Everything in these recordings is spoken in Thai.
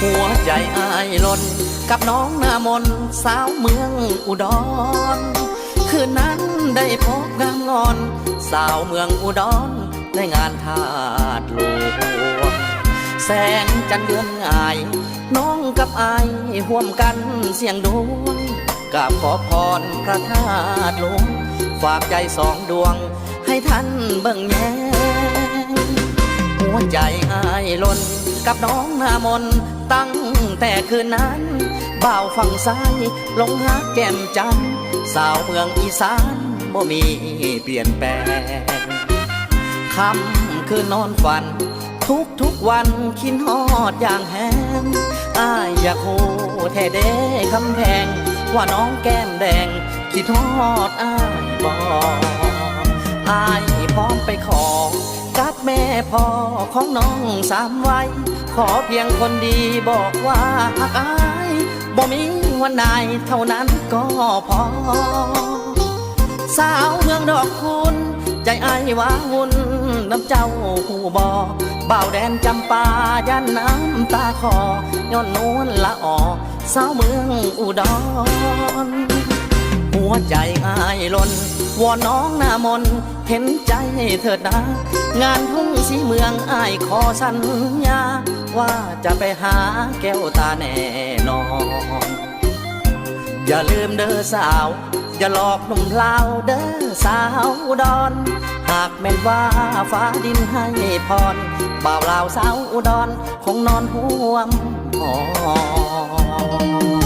หัวใจอายล่นกับน้องหน้ามนสาวเมืองอุดร คืนนั้นได้พบงามงอน สาวเมืองอุดรในงานทาดหลวงแสงจันทร์เดือนงาย น้องกับอายห่วมกันเสียงดวงกับขอพรพระธาตุหลวงฝากใจสองดวง ให้ท่านเบิ่งแยงหัวใจอายล่น กับน้องหน้ามนตั้งแต่คืนนั้นบ่าวฝั่งซ้ายลงหักแก้มจันสาวเมืองอีสานบ่มีเปลี่ยนแปลงคำคือนอนฝัน ทุกทุกวันคิดฮอดอย่างแหงอายอยากโหแท้เด้คำแพง ว่าน้องแก้มแดง คิดฮอดอายบอกอายพร้อมไปขอ พ่อของน้องสามไว้ ขอเพียงคนดีบอกว่าหักอายบ่มีวันใดเท่านั้นก็พอ สาวเมืองดอกคุณ ใจไอ้ว้าวุ่นน้ำเจ้าหูบอบ่าวแดนจำปายันน้ำตาคอย้อนนวลละออสาวเมืองอุดร หัวใจอายหล่นวอนน้องหน้ามน เห็นใจเถิดนะ งานทุ่งสีเมืองอายขอสัญญา ว่าจะไปหาแก้วตาแน่นอน อย่าลืมเด้อสาว อย่าหลอกหนุ่มลาวเด้อสาวดอน หากแม่นว่าฟ้าดินให้พรบ่าวลาวสาวอุดรคงนอนห่วมหออ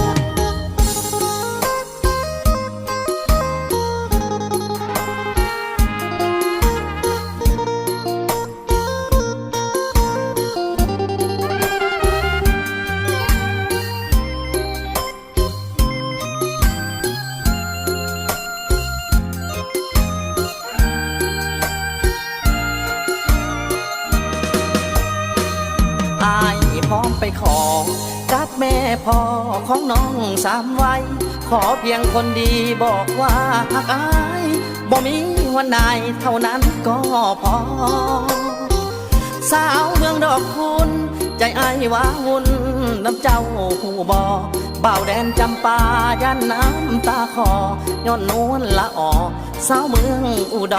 พร้อมไปขอกับแม่พ่อของน้องสามไว้ ขอเพียงคนดีบอกว่าหักอายบ่มีวันใดเท่านั้นก็พอ สาวเมืองดอกคุณ ใจไอ้ายว้าวุ่นน้ำเจ้าหูบอบ่าวแดนจำปายันน้ำตาคอย้อนนวลละออสาวเมืองอุด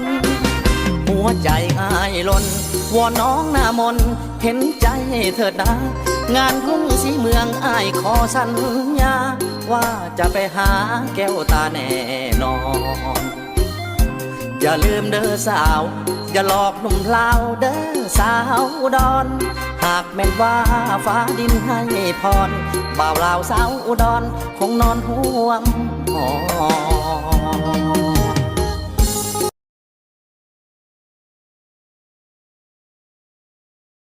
ร หัวใจอายหล่นวอนน้องหน้ามนเห็นใจเถิดนะ งานทุ่งสีเมืองอายขอสัญญา ว่าจะไปหาแก้วตาแน่นอน อย่าลืมเด้อสาว อย่าหลอกหนุ่มลาวเด้อสาวอุดรหากแม่นว่าฟ้าดินให้พรบ่าวลาวสาวอุดรคงนอนห่วมหอ